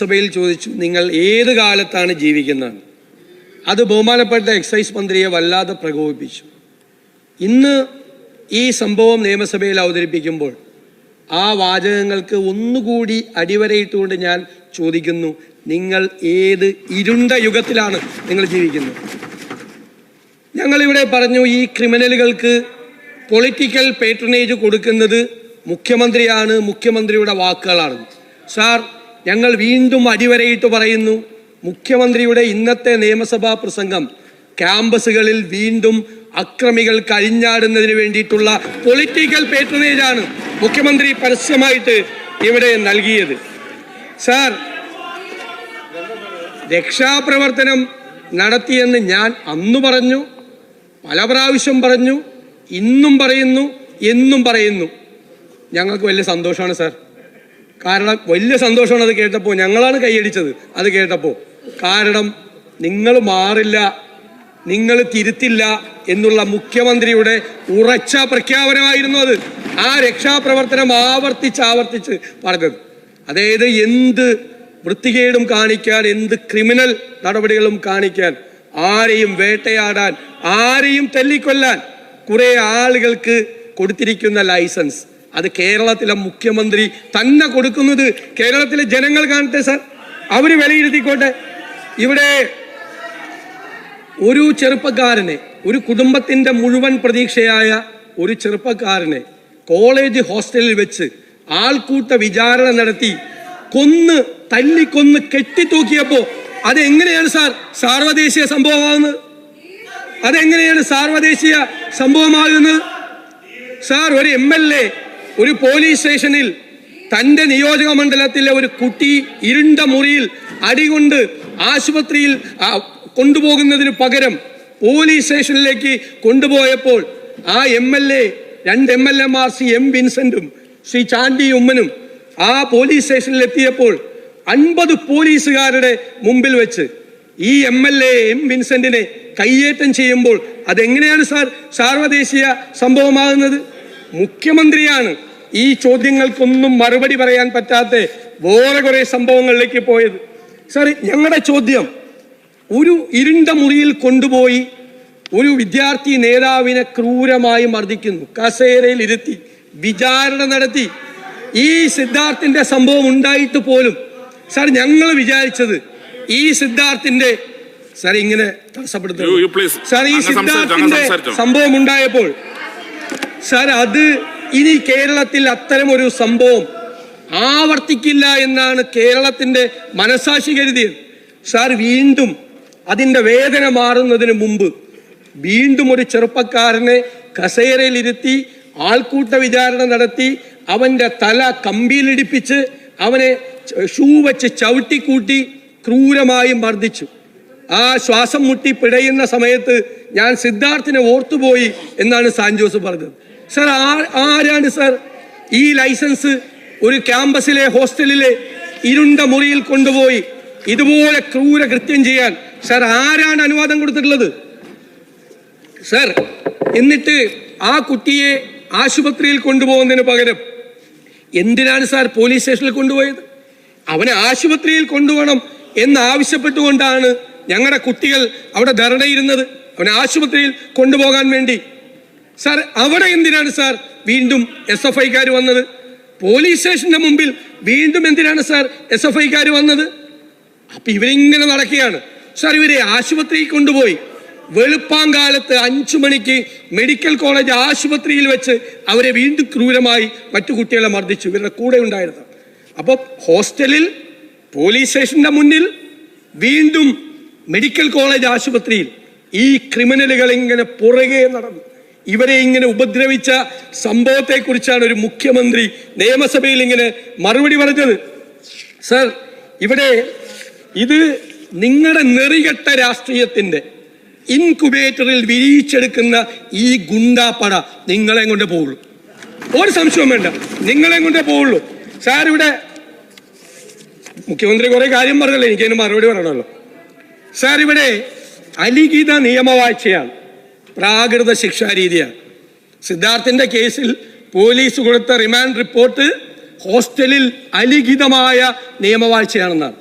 സഭയിൽ ചോദിച്ചു നിങ്ങൾ ഏത് കാലത്താണ് ജീവിക്കുന്നത്? അത് ബഹുമാനപ്പെട്ട എക്സൈസ് മന്ത്രിയെ വല്ലാതെ പ്രകോപിപ്പിച്ചു. ഇന്ന് ഈ സംഭവം നിയമസഭയിൽ അവതരിപ്പിക്കുമ്പോൾ ആ വാചകങ്ങൾക്ക് ഒന്നുകൂടി അടിവരയിട്ടുകൊണ്ട് ഞാൻ ചോദിക്കുന്നു നിങ്ങൾ ഏത് ഇരുണ്ട യുഗത്തിലാണ് നിങ്ങൾ ജീവിക്കുന്നത്? ഞങ്ങളിവിടെ പറഞ്ഞു ഈ ക്രിമിനലുകൾക്ക് പൊളിറ്റിക്കൽ പേട്രണേജ് കൊടുക്കുന്നത് മുഖ്യമന്ത്രിയാണ് മുഖ്യമന്ത്രിയുടെ വാക്കുകളാണ്. സാർ ഞങ്ങൾ വീണ്ടും അടിവരയിട്ട് പറയുന്നു മുഖ്യമന്ത്രിയുടെ ഇന്നത്തെ നിയമസഭാ പ്രസംഗം ക്യാമ്പസുകളിൽ വീണ്ടും അക്രമികൾ കഴിഞ്ഞാടുന്നതിന് വേണ്ടിയിട്ടുള്ള പൊളിറ്റിക്കൽ പേട്രണേജ് ആണ് മുഖ്യമന്ത്രി പരസ്യമായിട്ട് ഇവിടെ നൽകിയത്. സാർ രക്ഷാപ്രവർത്തനം നടത്തിയെന്ന് ഞാൻ അന്ന് പറഞ്ഞു പല പ്രാവശ്യം പറഞ്ഞു ഇന്നും പറയുന്നു എന്നും പറയുന്നു. ഞങ്ങൾക്ക് വലിയ സന്തോഷമാണ് സാർ കാരണം വലിയ സന്തോഷമാണ് അത് കേട്ടപ്പോൾ ഞങ്ങളാണ് കൈയടിച്ചത് അത് കേട്ടപ്പോൾ കാരണം നിങ്ങൾ മാറില്ല നിങ്ങൾ തിരുത്തില്ല എന്നുള്ള മുഖ്യമന്ത്രിയുടെ ഉറച്ച പ്രഖ്യാപനമായിരുന്നു അത്. ആ രക്ഷാപ്രവർത്തനം ആവർത്തിച്ച് ആവർത്തിച്ച് പറഞ്ഞത് അതായത് എന്ത് വൃത്തികേടും കാണിക്കാൻ എന്ത് ക്രിമിനൽ നടപടികളും കാണിക്കാൻ ആരെയും വേട്ടയാടാൻ ആരെയും തല്ലിക്കൊല്ലാൻ കുറേ ആളുകൾക്ക് കൊടുത്തിരിക്കുന്ന ലൈസൻസ്. അത് കേരളത്തിലെ മുഖ്യമന്ത്രി തന്നെ കൊടുക്കുന്നത് കേരളത്തിലെ ജനങ്ങൾ കാണട്ടെ സാർ. അവർ വിലയിരുത്തിക്കോട്ടെ. ഇവിടെ ഒരു ചെറുപ്പക്കാരനെ ഒരു കുടുംബത്തിന്റെ മുഴുവൻ പ്രതീക്ഷയായ ഒരു ചെറുപ്പക്കാരനെ കോളേജ് ഹോസ്റ്റലിൽ വെച്ച് ആൾക്കൂട്ട വിചാരണ നടത്തി കൊന്ന് തല്ലിക്കൊന്ന് കെട്ടിത്തൂക്കിയപ്പോൾ അതെങ്ങനെയാണ് സാർ സാർവദേശീയ സംഭവമാകുന്നത്? അതെങ്ങനെയാണ് സാർവദേശീയ സംഭവമാകുന്നത്? സാർ ഒരു എം എൽ എ ഒരു പോലീസ് സ്റ്റേഷനിൽ തന്റെ നിയോജക മണ്ഡലത്തിലെ ഒരു കുട്ടി ഇരുണ്ട മുറിയിൽ അടികൊണ്ട് ആശുപത്രിയിൽ കൊണ്ടുപോകുന്നതിന് പകരം പോലീസ് സ്റ്റേഷനിലേക്ക് കൊണ്ടുപോയപ്പോൾ ആ എം എൽ എ രണ്ട് എം എൽ എമാർ സി എം വിൻസെന്റും ശ്രീ ചാണ്ടി ഉമ്മനും ആ പോലീസ് സ്റ്റേഷനിൽ എത്തിയപ്പോൾ അൻപത് പോലീസുകാരുടെ മുമ്പിൽ വെച്ച് ഈ എം എൽ എ എം വിൻസെന്റിനെ കയ്യേറ്റം ചെയ്യുമ്പോൾ അതെങ്ങനെയാണ് സാർ സാർവദേശീയ സംഭവമാകുന്നത്? മുഖ്യമന്ത്രിയാണ് ഈ ചോദ്യങ്ങൾക്കൊന്നും മറുപടി പറയാൻ പറ്റാത്ത വേറെ കുറെ സംഭവങ്ങളിലേക്ക് പോയത്. സാർ ഞങ്ങളുടെ ചോദ്യം ഒരു ഇരുണ്ട മുറിയിൽ കൊണ്ടുപോയി ഒരു വിദ്യാർത്ഥി നേതാവിനെ ക്രൂരമായി മർദ്ദിക്കുന്നു കസേരയിൽ ഇരുത്തി വിചാരണ നടത്തി. ഈ സിദ്ധാർത്ഥിന്റെ സംഭവം ഉണ്ടായിട്ട് പോലും സാർ ഞങ്ങൾ വിചാരിച്ചത് ഈ സിദ്ധാർത്ഥിന്റെ സാർ ഇങ്ങനെ തടസ്സപ്പെടുത്തുന്നു. സാർ ഈ സിദ്ധാർത്ഥിന്റെ സംഭവം ഉണ്ടായപ്പോൾ സാർ അത് ഇനി കേരളത്തിൽ അത്തരം ഒരു സംഭവം ആവർത്തിക്കില്ല എന്നാണ് കേരളത്തിന്റെ മനസാക്ഷി കരുതിയത്. സാർ വീണ്ടും അതിന്റെ വേദന മാറുന്നതിന് മുമ്പ് വീണ്ടും ഒരു ചെറുപ്പക്കാരനെ കസേരയിലിരുത്തി ആൾക്കൂട്ട വിചാരണ നടത്തി അവന്റെ തല കമ്പിയിലിടിപ്പിച്ച് അവനെ ഷൂ വെച്ച് ചവിട്ടിക്കൂട്ടി ക്രൂരമായി മർദ്ദിച്ചു. ആ ശ്വാസം മുട്ടി പിടയുന്ന സമയത്ത് ഞാൻ സിദ്ധാർത്ഥിനെ ഓർത്തുപോയി എന്നാണ് സാൻജോസ് പറഞ്ഞത്. സാർ ആരാണ് സാർ? ഈ ലൈസൻസ് ഒരു ക്യാമ്പസിലെ ഹോസ്റ്റലിലെ ഇരുണ്ട മുറിയിൽ കൊണ്ടുപോയി ഇതുപോലെ ക്രൂര കൃത്യം ചെയ്യാൻ സാർ ആരാണ് അനുവാദം കൊടുത്തിട്ടുള്ളത്? സർ എന്നിട്ട് ആ കുട്ടിയെ ആശുപത്രിയിൽ കൊണ്ടുപോകുന്നതിന് പകരം എന്തിനാണ് സാർ പോലീസ് സ്റ്റേഷനിൽ കൊണ്ടുപോയത്? അവനെ ആശുപത്രിയിൽ കൊണ്ടുപോകണം എന്ന് ആവശ്യപ്പെട്ടുകൊണ്ടാണ് ഞങ്ങളുടെ കുട്ടികൾ അവിടെ ധരണയിരുന്നത് അവനെ ആശുപത്രിയിൽ കൊണ്ടുപോകാൻ വേണ്ടി സാർ അവിടെ എന്തിനാണ് സാർ വീണ്ടും എസ് എഫ് ഐക്കാർ വന്നത്? പോലീസ് സ്റ്റേഷന്റെ മുമ്പിൽ വീണ്ടും എന്തിനാണ് സാർ എസ് എഫ് ഐക്കാർ വന്നത്? അപ്പൊ ഇവരിങ്ങനെ നടക്കുകയാണ്. സാർ ഇവരെ ആശുപത്രിയിൽ കൊണ്ടുപോയി. വെളുപ്പാങ്കാലത്ത് അഞ്ചു മണിക്ക് മെഡിക്കൽ കോളേജ് ആശുപത്രിയിൽ വെച്ച് അവരെ വീണ്ടും ക്രൂരമായി മറ്റു കുട്ടികളെ മർദ്ദിച്ചു. ഇവരുടെ കൂടെ ഉണ്ടായിരുന്നു. അപ്പോൾ ഹോസ്റ്റലിൽ പോലീസ് സ്റ്റേഷന്റെ മുന്നിൽ വീണ്ടും മെഡിക്കൽ കോളേജ് ആശുപത്രിയിൽ ഈ ക്രിമിനലുകൾ ഇങ്ങനെ പുറകെ നടന്നു. ഇവരെ ഇങ്ങനെ ഉപദ്രവിച്ച സംഭവത്തെക്കുറിച്ചാണ് ഒരു മുഖ്യമന്ത്രി നിയമസഭയിൽ ഇങ്ങനെ മറുപടി പറഞ്ഞത്. സർ ഇവിടെ ഇത് നിങ്ങളുടെ നെറികെട്ട രാഷ്ട്രീയത്തിന്റെ ഇൻകുബേറ്ററിൽ വിരിയിച്ചെടുക്കുന്ന ഈ ഗുണ്ടാപ്പട നിങ്ങളെ കൊണ്ടേ പോവുള്ളൂ. ഒരു സംശയവും വേണ്ട. നിങ്ങളെ കൊണ്ടേ പോവുള്ളൂ. സാർ ഇവിടെ മുഖ്യമന്ത്രി കുറെ കാര്യം പറഞ്ഞല്ലോ. എനിക്കതിന് മറുപടി പറയണമല്ലോ. സാർ ഇവിടെ അലിഖിത നിയമവാഴ്ചയാണ്. പ്രാകൃത ശിക്ഷാരീതിയാണ് സിദ്ധാർത്ഥിന്റെ കേസിൽ പോലീസ് കൊടുത്ത റിമാൻഡ് റിപ്പോർട്ട് ഹോസ്റ്റലിൽ അലിഖിതമായ നിയമവാഴ്ചയാണെന്നാണ്.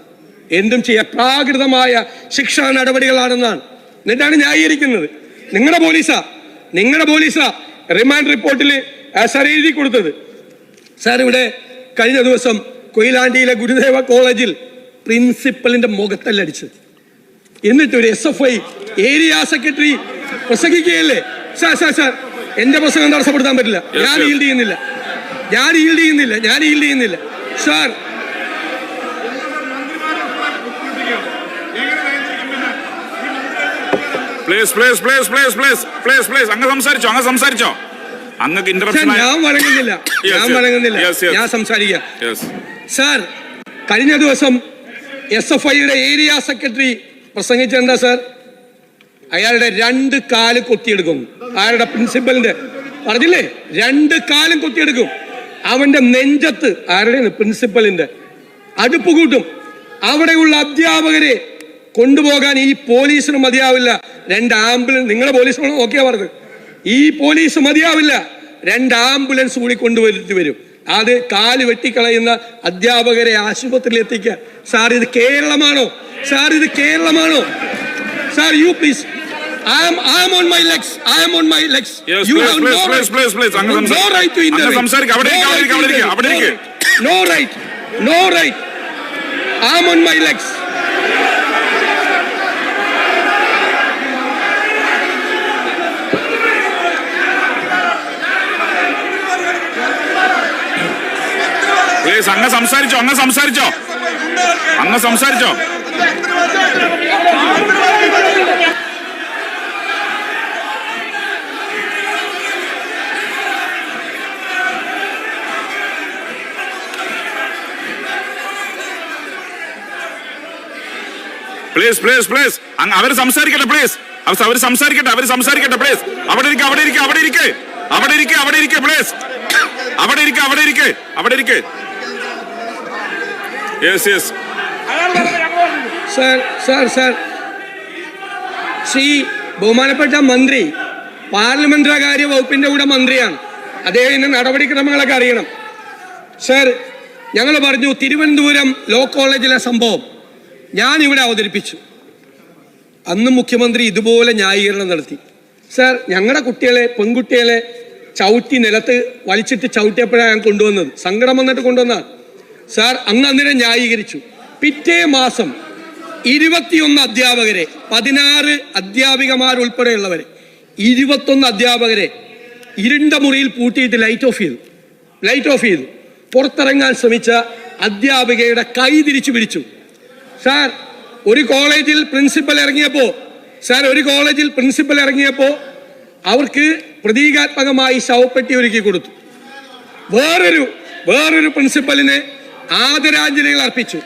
എന്തും ചെയ്യാം പ്രാകൃതമായ ശിക്ഷാ നടപടികളാണെന്നാണ്. എന്നിട്ടാണ് ന്യായീകരിക്കുന്നത്. നിങ്ങളുടെ പോലീസാ. നിങ്ങളുടെ പോലീസാ റിമാൻഡ് റിപ്പോർട്ടിൽ സാർ എഴുതി കൊടുത്തത്. സാർ ഇവിടെ കഴിഞ്ഞ ദിവസം കൊയിലാണ്ടിയിലെ ഗുരുദേവ കോളേജിൽ പ്രിൻസിപ്പലിന്റെ മുഖത്തല്ലടിച്ചത്. എന്നിട്ട് ഒരു S F I area secretary പ്രസംഗിക്കുകയല്ലേ? Sir sir sir എന്റെ പ്രസംഗം തടസ്സപ്പെടുത്താൻ പറ്റില്ല. ഞാൻ ഹീൽഡ് ഈൽഡ് ചെയ്യുന്നില്ല. ഞാൻ ഈൽഡ് ചെയ്യുന്നില്ല. ഞാൻ ഈൽഡ് ചെയ്യുന്നില്ല. Sir. Please please please please please please please അങ്ങ് സംസാരിച്ചോ അങ്ങ് സംസാരിച്ചോ. അങ്ങക്ക് സാർ ഇന്ററപ്ഷൻ ഞാൻ വഴങ്ങുന്നില്ല. ഞാൻ. വഴങ്ങുന്നില്ല. ഞാൻ സംസാരിക്കാം. സാർ കഴിഞ്ഞ ദിവസം എസ് എഫ് ഐയുടെ ഏരിയ സെക്രട്ടറി പ്രസംഗിച്ചെന്താ സാർ? അയാളുടെ രണ്ട് കാൽ കൊത്തിയെടുക്കും. അയാളുടെ പ്രിൻസിപ്പലിന്റെ പറഞ്ഞില്ലേ? രണ്ട് കാലും കൊത്തിയെടുക്കും. അവന്റെ നെഞ്ചത്ത് ആരുടെ പ്രിൻസിപ്പലിന്റെ അടുപ്പ് കൂട്ടും. അവിടെയുള്ള അധ്യാപകരെ കൊണ്ടുപോകാൻ ഈ പോലീസിന് മതിയാവില്ല. രണ്ട് ആംബുലൻസ് നിങ്ങളുടെ പോലീസ് നോക്കിയാ പറഞ്ഞത്. ഈ പോലീസ് മതിയാവില്ല. രണ്ട് ആംബുലൻസ് കൂടി കൊണ്ടുവരുത്തി വരും. അത് കാൽ വെട്ടിക്കളയുന്ന അധ്യാപകരെ ആശുപത്രിയിൽ എത്തിക്കുക. സാർ ഇത് കേരളമാണോ? സാർ ഇത് കേരളമാണോ? Sir you please I am, I am on my legs. I am on my legs. Yes, you please, have please, no please, right. please, please. അങ്ങ് No സംസാ- right to അങ്ങ് intervene. സംസാരിക്ക്. അവിടെ ഇരിക്ക്, No അവിടെ right ഇരിക്ക്, അവിടെ ഇരിക്ക്, intervene. അവിടെ No right. No right. I am on my legs. Please അങ്ങ് സംസാരിച്ചോ അങ്ങ് സംസാരിച്ചോ അങ്ങ് സംസാരിച്ചോ പ്ലീസ് പ്ലീസ് പ്ലീസ് അവർ സംസാരിക്കട്ടെ പ്ലീസ് അവർ സംസാരിക്കട്ടെ അവർ സംസാരിക്കട്ടെ പ്ലീസ് അവിടെ ഇരിക്കെ അവിടെ ഇരിക്കെ അവിടെ ഇരിക്കെ. അവിടെ ഇരിക്കെ അവിടെ ഇരിക്കെ പ്ലീസ് അവിടെ ഇരിക്കെ അവിടെ ഇരിക്കെ അവിടെ ഇരിക്കെ. Yes yes sir sir sir Shri ബഹുമാനപ്പെട്ട മന്ത്രി പാർലമെന്റ് കാര്യ വകുപ്പിന്റെ കൂടെ മന്ത്രിയാണ്. അദ്ദേഹത്തിന്റെ നടപടിക്രമങ്ങളൊക്കെ അറിയണം. സർ ഞങ്ങൾ പറഞ്ഞു തിരുവനന്തപുരം ലോ കോളേജിലെ സംഭവം. ഞാൻ ഇവിടെ അവതരിപ്പിച്ചു. അന്ന് മുഖ്യമന്ത്രി ഇതുപോലെ ന്യായീകരണം നടത്തി. സാർ ഞങ്ങളുടെ കുട്ടികളെ പെൺകുട്ടികളെ ചവിട്ടി നിലത്ത് വലിച്ചിട്ട് ചവിട്ടിയപ്പോഴാണ് ഞാൻ കൊണ്ടുവന്നത്. സങ്കടം വന്നിട്ട് കൊണ്ടുവന്നാണ് സാർ അന്ന് അന്നേരം ന്യായീകരിച്ചു. പിറ്റേ മാസം ഇരുപത്തിയൊന്ന് അധ്യാപകരെ പതിനാറ് അധ്യാപികമാരുൾപ്പെടെയുള്ളവരെ ഇരുപത്തൊന്ന് അധ്യാപകരെ ഇരുണ്ട മുറിയിൽ പൂട്ടിയിട്ട് ലൈറ്റ് ഓഫ് ചെയ്തു. ലൈറ്റ് ഓഫ് ചെയ്തു. പുറത്തിറങ്ങാൻ ശ്രമിച്ച അധ്യാപികയുടെ കൈ തിരിച്ചു പിടിച്ചു. സാർ ഒരു കോളേജിൽ പ്രിൻസിപ്പൽ ഇറങ്ങിയപ്പോ സാർ ഒരു കോളേജിൽ പ്രിൻസിപ്പൽ ഇറങ്ങിയപ്പോ അവർക്ക് പ്രതീകാത്മകമായി ശവപ്പെട്ടി ഒരുക്കി കൊടുത്തു. വേറൊരു വേറൊരു പ്രിൻസിപ്പലിന് ആദരാഞ്ജലികൾ അർപ്പിച്ചു.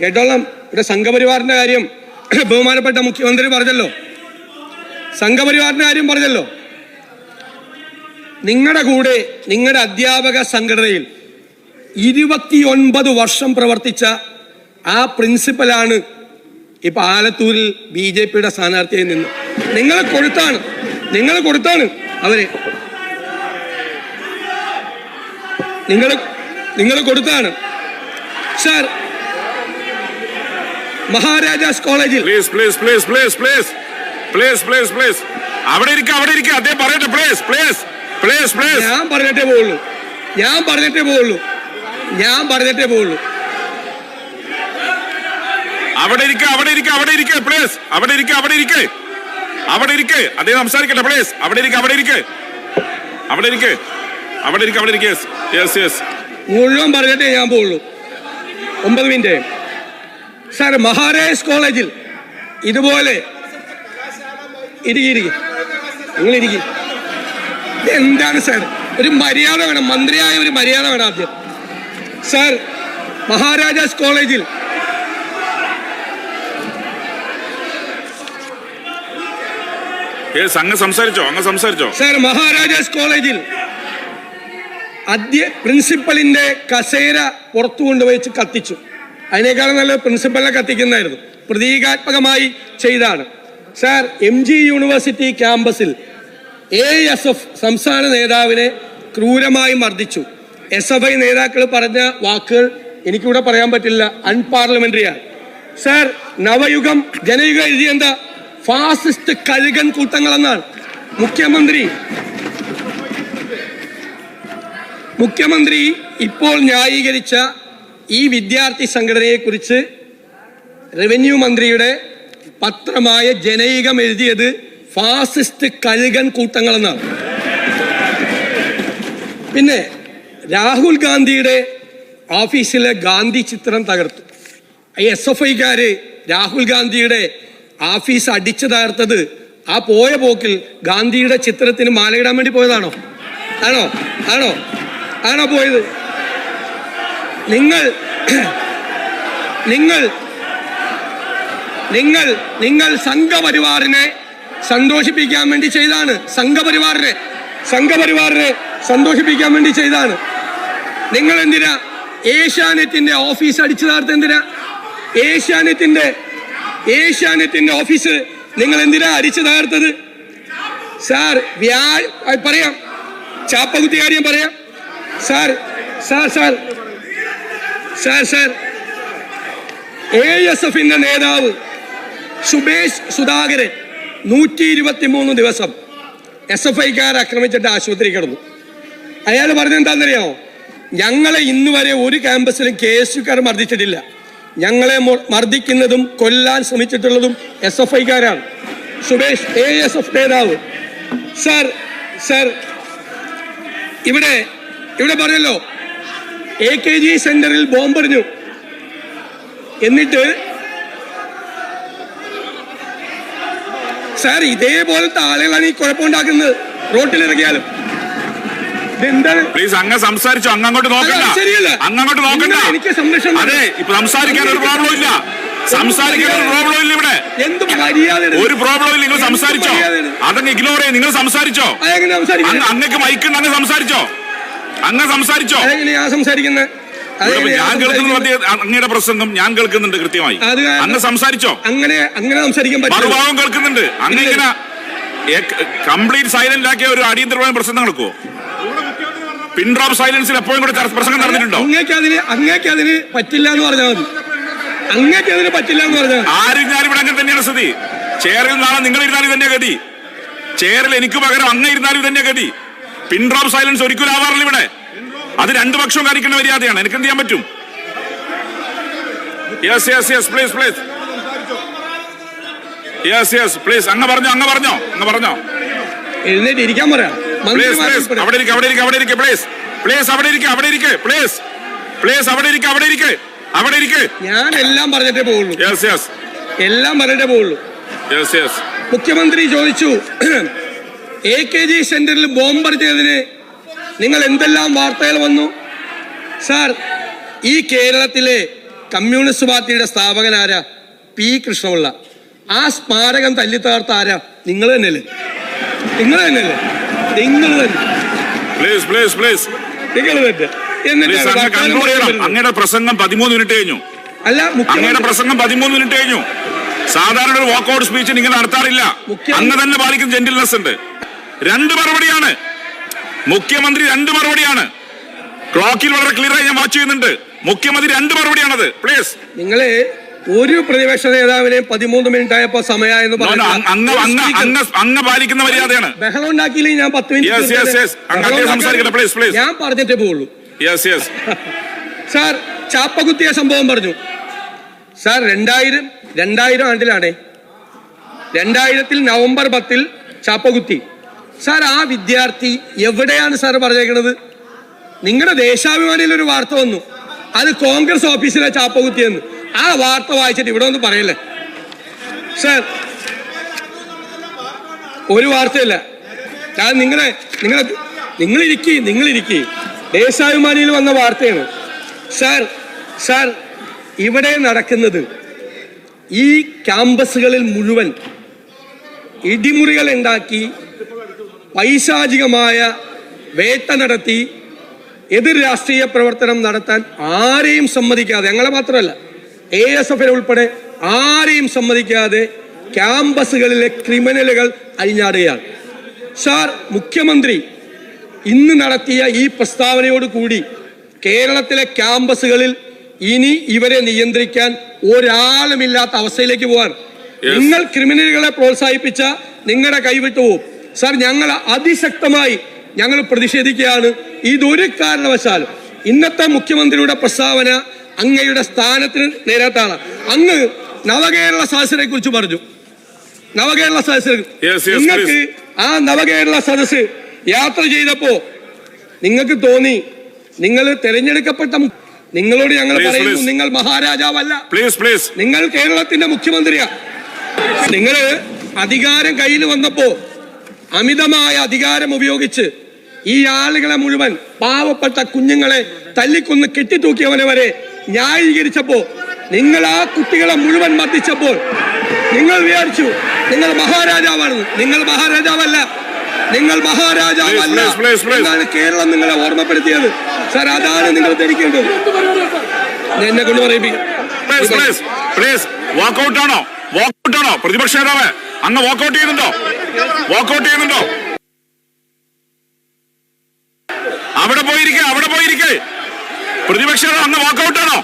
കേട്ടോളം ഇവിടെ സംഘപരിവാറിന്റെ കാര്യം ബഹുമാനപ്പെട്ട മുഖ്യമന്ത്രി പറഞ്ഞല്ലോ. സംഘപരിവാറിന്റെ കാര്യം പറഞ്ഞല്ലോ. നിങ്ങളുടെ കൂടെ നിങ്ങളുടെ അധ്യാപക സംഘടനയിൽ ഇരുപത്തിയൊൻപത് വർഷം പ്രവർത്തിച്ച ആ പ്രിൻസിപ്പലാണ് ഇപ്പൊ ആലത്തൂരിൽ ബി ജെ പിയുടെ സ്ഥാനാർത്ഥിയായി നിന്ന്. നിങ്ങൾ കൊടുത്താണ് നിങ്ങൾ കൊടുത്താണ് അവരെ. നിങ്ങൾ നിങ്ങൾ കൊടുത്താണ് സാർ മഹാരാജാസ് കോളേജിൽ. Please please please please please please please please അവിടെ ഇരിക്ക അവിടെ ഇരിക്ക. അദ്ദേഹം പറയട്ടെ പ്ലീസ് പ്ലീസ് പ്ലീസ് പ്ലീസ് ഞാൻ പറഞ്ഞിട്ടേ പോവുള്ളൂ. ഞാൻ പറഞ്ഞിട്ടേ പോവുള്ളൂ. ഞാൻ പറഞ്ഞിട്ടേ പോവുള്ളൂ. അവിടെ ഇരിക്കുക അവിടെ ഇരിക്ക അവിടെ ഇരിക്കുക പ്ലീസ് അവിടെ ഇരിക്കുക അവിടെ ഇരിക്ക. അവിടെ ഇരിക്ക. അദ്ദേഹം സംസാരിക്കട്ടെ പ്ലീസ് അവിടെ ഇരിക്ക അവിടെ ഇരിക്ക. അവിടെ ഇരിക്ക. അവിടെ ഇരിക്ക അവിടെ ഇരിക്ക. യെസ് യെസ് മുഴുവൻ പറഞ്ഞിട്ടേ ഞാൻ പോവുള്ളൂ. ഒമ്പത് മിനിറ്റ്. സാർ മഹാരാജ് കോളേജിൽ ഇതുപോലെ ഇരിക്കിരിക്കും ഇരിക്കി. നിങ്ങൾ ഇരിക്കും. എന്താണ് സാർ? ഒരു മര്യാദ വേണം. മന്ത്രിയായ ഒരു മര്യാദ വേണം ആദ്യം. സാർ മഹാരാജാസ് കോളേജിൽ അങ്ങ് സംസാരിച്ചോ? അങ്ങ് സംസാരിച്ചോ? സർ മഹാരാജാസ് കോളേജിൽ അധ്യ പ്രിൻസിപ്പലിന്റെ കസേര പുറത്തു കൊണ്ടുവച്ച് കത്തിച്ചു. അതിനേക്കാളും നല്ലത് പ്രിൻസിപ്പലിനെ കത്തിക്കുന്നതായിരുന്നു. പ്രതീകാത്മകമായി ചെയ്താണ്. സാർ എം ജി യൂണിവേഴ്സിറ്റി ക്യാമ്പസിൽ എ എസ് എഫ് സംസ്ഥാന നേതാവിനെ ക്രൂരമായി മർദ്ദിച്ചു. എസ് എഫ് ഐ നേതാക്കൾ പറഞ്ഞ വാക്കുകൾ എനിക്കിവിടെ പറയാൻ പറ്റില്ല. അൺപാർലമെന്ററിയാണ് സാർ നവയുഗം ജനയുഗം എഴുതിയ എന്താ? ഫാസിസ്റ്റ് കഴുകൻ കൂട്ടങ്ങളെന്നാണ്. മുഖ്യമന്ത്രി. മുഖ്യമന്ത്രി ഇപ്പോൾ ന്യായീകരിച്ച ഈ വിദ്യാർത്ഥി സംഘടനയെ കുറിച്ച് റവന്യൂ മന്ത്രിയുടെ പത്രമായ ജനൈകം എഴുതിയത് ഫാസിസ്റ്റ് കഴുകൻ കൂട്ടങ്ങളെന്നാണ്. പിന്നെ രാഹുൽ ഗാന്ധിയുടെ ഓഫീസിലെ ഗാന്ധി ചിത്രം തകർത്തു. എസ് എഫ് ഐക്കാര് രാഹുൽ ഗാന്ധിയുടെ ഓഫീസ് അടിച്ചു തകർത്തത് ആ പോയ പോക്കിൽ ഗാന്ധിയുടെ ചിത്രത്തിന് മാലയിടാൻ വേണ്ടി പോയതാണോ? ആണോ? ആണോ? ആണോ പോയത്? നിങ്ങൾ നിങ്ങൾ നിങ്ങൾ നിങ്ങൾ സംഘപരിവാറിനെ സന്തോഷിപ്പിക്കാൻ വേണ്ടി ചെയ്താണ് സംഘപരിവാറിനെ സംഘപരിവാറിനെ സന്തോഷിപ്പിക്കാൻ വേണ്ടി ചെയ്താണ് നിങ്ങൾ എന്തിനാ ഏഷ്യാനെറ്റിന്റെ ഓഫീസ് അടിച്ചു താർത്ത് എന്തിനാ? ഏഷ്യാനെറ്റിന്റെ ഏഷ്യാനെറ്റിന്റെ ഓഫീസ് നിങ്ങൾ എന്തിനാ അടിച്ചു തകർത്തത്? സാർ വ്യാ അത് പറയാം. ചാപ്പകുത്തി കാര്യം പറയാം. Sir sir sir. Sir sir. A S എഫിന്റെ നേതാവ് സുബേഷ് സുധാകരൻ നൂറ്റി ഇരുപത്തി മൂന്ന് ദിവസം എസ് എഫ് ഐക്കാർ ആക്രമിച്ചിട്ട് ആശുപത്രി കിടന്നു. അയാൾ പറഞ്ഞെന്താണെന്നറിയാമോ ഞങ്ങളെ ഇന്നുവരെ ഒരു ക്യാമ്പസിലും കെ എസ് യുക്കാർ മർദ്ദിച്ചിട്ടില്ല. ഞങ്ങളെ മർദ്ദിക്കുന്നതും കൊല്ലാൻ ശ്രമിച്ചിട്ടുള്ളതും എസ് എഫ് ഐക്കാരാണ്. സുബേഷ് എ എസ് എഫ് നേതാവ്. സർ സർ ഇവിടെ ഇവിടെ പറഞ്ഞല്ലോ. എ കെ ജി സെന്ററിൽ ബോംബെറിഞ്ഞു. എന്നിട്ട് സാർ ഇതേപോലത്തെ ആളുകളാണ് ഈ കുഴപ്പമുണ്ടാക്കുന്നത് റോട്ടിലിറങ്ങിയാലും. പ്ലീസ് അങ്ങ് സംസാരിച്ചു. അങ്ങ് അങ്ങോട്ട് നോക്കണ്ട. അങ്ങ് അങ്ങോട്ട് നോക്കണ്ട. നിങ്ങൾ എനിക്ക് സംരക്ഷണം അതെ ഇപ്പൊ സംസാരിക്കാൻ ഒരു പ്രോബ്ലം ഇല്ല. സംസാരിക്കാൻ ഒരു പ്രോബ്ലം ഇല്ല ഇവിടെ. ഒരു പ്രോബ്ലം ഇല്ല. നിങ്ങൾ സംസാരിച്ചോ? അതങ്ങ് ഇഗ്നോർ ചെയ്യാം. നിങ്ങൾ സംസാരിച്ചോ. അങ്ങക്ക് മൈക്കുണ്ട് അങ്ങ് സംസാരിച്ചോ. അങ്ങ് സംസാരിച്ചോ. സംസാരിക്കുന്നത് ഞാൻ കേൾക്കുന്ന മധ്യ അങ്ങയുടെ പ്രസംഗം ഞാൻ കേൾക്കുന്നുണ്ട് കൃത്യമായി. അങ്ങ് സംസാരിച്ചോ. അങ്ങനെ അങ്ങനെ സംസാരിക്കാൻ മറുഭാഗം കേൾക്കുന്നുണ്ട്. അങ്ങനെ ഇങ്ങനെ കംപ്ലീറ്റ് സൈലന്റ് ആക്കിയ ഒരു അടിയന്തരമായ പ്രസംഗം പിൻഡ്രോപ്പ് സൈലൻസിൽ എപ്പോഴും കൂടെ ചർച്ച- പ്രസംഗം നടന്നിട്ടുണ്ടോ? അങ്ങേക്ക് അതിന് അങ്ങേക്ക് അതിന് പറ്റില്ല എന്ന് പറഞ്ഞാൽ മതി. അങ്ങേക്ക് അതിന് പറ്റില്ല എന്ന് പറഞ്ഞാൽ ആരും ഞാൻ ഇവിടെ അങ്ങനെ തന്നെയാണ് സ്ഥിതി. ചെയറിൽ നാളെ നിങ്ങൾ ഇരുന്നാലും തന്നെ ഗതി. ചെയറിൽ എനിക്ക് പകരം അങ്ങ് ഇരുന്നാലും തന്നെ ഗതി. പിൻഡ്രോപ് സൈലൻസ് ഒരിക്കലും ആവാറില്ല ഇവിടെ. അത് രണ്ടു പക്ഷവും കാണിക്കുന്ന മര്യാദയാണ്. എനിക്ക് എന്ത് ചെയ്യാൻ പറ്റും? Yes yes yes please please yes yes please അങ്ങ് പറഞ്ഞോ അങ്ങ് പറഞ്ഞോ അങ്ങ് പറഞ്ഞോ. എഴുന്നേറ്റ് ഇരിക്കാൻ പറയാം. അവിടെ അവിടെ അവിടെ പ്ലീസ് പ്ലീസ് അവിടെ അവിടെ പ്ലീസ് പ്ലീസ് അവിടെ അവിടെ അവിടെ ഞാൻ എല്ലാം പറഞ്ഞിട്ടേ പോവുള്ളൂ. യെസ് യെസ് എല്ലാം പറഞ്ഞിട്ടേ പോവുള്ളൂ. യെസ് യെസ് മുഖ്യമന്ത്രി ചോദിച്ചു എ കെ ജി സെന്ററിൽ ബോംബെറിഞ്ഞതിന് നിങ്ങൾ എന്തെല്ലാം വാർത്തകൾ വന്നു? സാർ ഈ കേരളത്തിലെ കമ്മ്യൂണിസ്റ്റ് പാർട്ടിയുടെ സ്ഥാപകൻ ആരാ? പി കൃഷ്ണപിള്ള. ആ സ്മാരകം തല്ലിത്തകർത്ത ആരാ? നിങ്ങൾ തന്നെയല്ലേ? നിങ്ങൾ തന്നെയല്ലേ? നിങ്ങൾ തന്നെ പ്ലീസ് പ്ലീസ് പ്ലീസ് നിങ്ങൾ തന്നെ എന്നിട്ട് അങ്ങയുടെ പ്രസംഗം പതിമൂന്ന് മിനിറ്റ് കഴിഞ്ഞു. അല്ല അങ്ങയുടെ പ്രസംഗം പതിമൂന്ന് മിനിറ്റ് കഴിഞ്ഞു. സാധാരണ ഒരു വാക്കൗട്ട് സ്പീച്ച് നിങ്ങൾ നടത്താറില്ല. അങ്ങ് തന്നെ പാലിക്കുന്ന ജെന്റിൽനെസ് ഉണ്ട്. രണ്ട് മറുപടിയാണ്. മുഖ്യമന്ത്രി രണ്ട് മറുപടിയാണ്. ക്ലോക്കിൽ വളരെ ക്ലിയർ ആയി ഞാൻ വാച്ച് ചെയ്യുന്നുണ്ട്. മുഖ്യമന്ത്രി രണ്ട് മറുപടിയാണത്. പ്ലീസ് നിങ്ങൾ ഒരു പ്രതിപക്ഷ നേതാവിനെയും പതിമൂന്ന് മിനിറ്റ് ആയപ്പോ സമയെന്ന് പാലിക്കുന്ന മര്യാദയാണ്. ബഹളം ഉണ്ടാക്കിയില്ലെങ്കിൽ ഞാൻ പത്ത്. മിനിറ്റ്. ഞാൻ പറഞ്ഞിട്ടേ പോവുള്ളൂ. സാർ ചാപ്പകുത്തിയ സംഭവം പറഞ്ഞു. സാർ രണ്ടായിരം രണ്ടായിരം ആണ്ടിലാണേ. രണ്ടായിരത്തിൽ നവംബർ പത്തിൽ ചാപ്പകുത്തി. സാർ ആ വിദ്യാർത്ഥി എവിടെയാണ് സാർ പറഞ്ഞേക്കുന്നത് നിങ്ങളുടെ ദേശാഭിമാനിയിൽ ഒരു വാർത്ത വന്നു. അത് കോൺഗ്രസ് ഓഫീസിലെ ചാപ്പകുത്തിയെന്ന്. ആ വാർത്ത വായിച്ചിട്ട് ഇവിടെ ഒന്ന് പറയല്ലേ. സാർ ഒരു വാർത്തയല്ല. ഞാൻ നിങ്ങളെ നിങ്ങളെ നിങ്ങളിരിക്കി നിങ്ങളിരിക്കി. ദേശാഭിമാനിയിൽ വന്ന വാർത്തയാണ്. സാർ സാർ ഇവിടെ നടക്കുന്നത് ഈ ക്യാമ്പസുകളിൽ മുഴുവൻ ഇടിമുറികൾ ഉണ്ടാക്കി പൈശാചികമായ വേട്ട നടത്തി എതിർ രാഷ്ട്രീയ പ്രവർത്തനം നടത്താൻ ആരെയും സമ്മതിക്കാതെ ഞങ്ങളെ മാത്രമല്ല എ എസ് എഫിനെ ഉൾപ്പെടെ ആരെയും സമ്മതിക്കാതെ ക്യാമ്പസുകളിലെ ക്രിമിനലുകൾ അഴിഞ്ഞാടുകയാണ്. സാർ മുഖ്യമന്ത്രി ഇന്ന് നടത്തിയ ഈ പ്രസ്താവനയോട് കൂടി കേരളത്തിലെ ക്യാമ്പസുകളിൽ ഇനി ഇവരെ നിയന്ത്രിക്കാൻ ഒരാളുമില്ലാത്ത അവസ്ഥയിലേക്ക് പോവാൻ. നിങ്ങൾ ക്രിമിനലുകളെ പ്രോത്സാഹിപ്പിച്ച നിങ്ങളുടെ കൈവിട്ടു പോകും സാർ ഞങ്ങൾ അതിശക്തമായി ഞങ്ങൾ പ്രതിഷേധിക്കുകയാണ്. ഇതൊരു കാരണവശാലും ഇന്നത്തെ മുഖ്യമന്ത്രിയുടെ പ്രസ്താവന അങ്ങയുടെ സ്ഥാനത്തിന് നേരത്താണ് അങ്ങ് നവകേരള സദസ്സിനെ കുറിച്ച് പറഞ്ഞു. നവകേരള yes, നിങ്ങൾക്ക് ആ നവകേരള സദസ്സ് യാത്ര ചെയ്തപ്പോ നിങ്ങൾക്ക് തോന്നി നിങ്ങൾ തെരഞ്ഞെടുക്കപ്പെട്ട നിങ്ങളോട് ഞങ്ങൾ പറയുന്നു നിങ്ങൾ മഹാരാജാവല്ല. പ്ലീസ് പ്ലീസ് നിങ്ങൾ കേരളത്തിന്റെ മുഖ്യമന്ത്രിയാ. നിങ്ങൾ അധികാരം കയ്യിൽ വന്നപ്പോ അമിതമായ അധികാരം ഉപയോഗിച്ച് ഈ ആളുകളെ മുഴുവൻ പാവപ്പെട്ട കുഞ്ഞുങ്ങളെ തല്ലിക്കൊന്ന് കെട്ടിത്തൂക്കിയവനെ വരെ ന്യായീകരിച്ചപ്പോ നിങ്ങൾ ആ കുട്ടികളെ മുഴുവൻ മർദ്ദിച്ചപ്പോൾ നിങ്ങൾ വിചാരിച്ചു നിങ്ങൾ മഹാരാജാവാണ് നിങ്ങൾ മഹാരാജാവല്ല. നിങ്ങൾ മഹാരാജാവല്ല. എന്നാണ് കേരളം നിങ്ങളെ ഓർമ്മപ്പെടുത്തിയത്? സാർ അതാണ് നിങ്ങൾ ധരിക്കേണ്ടത്. എന്നെ കൊണ്ട് പറയിപ്പിക്കും. വാക്കൗട്ട് ആണോ? വാക്കൗട്ട് ആണോ? പ്രതിപക്ഷ നേതാവ് അങ്ങ് വാക്കൗട്ട് ചെയ്യുന്നുണ്ടോ? വാക്കൗട്ട് ചെയ്യുന്നുണ്ടോ? അവിടെ പോയിരിക്കെ അവിടെ പോയിരിക്കെ. പ്രതിപക്ഷ അന്ന് വാക്കൗട്ടാണോ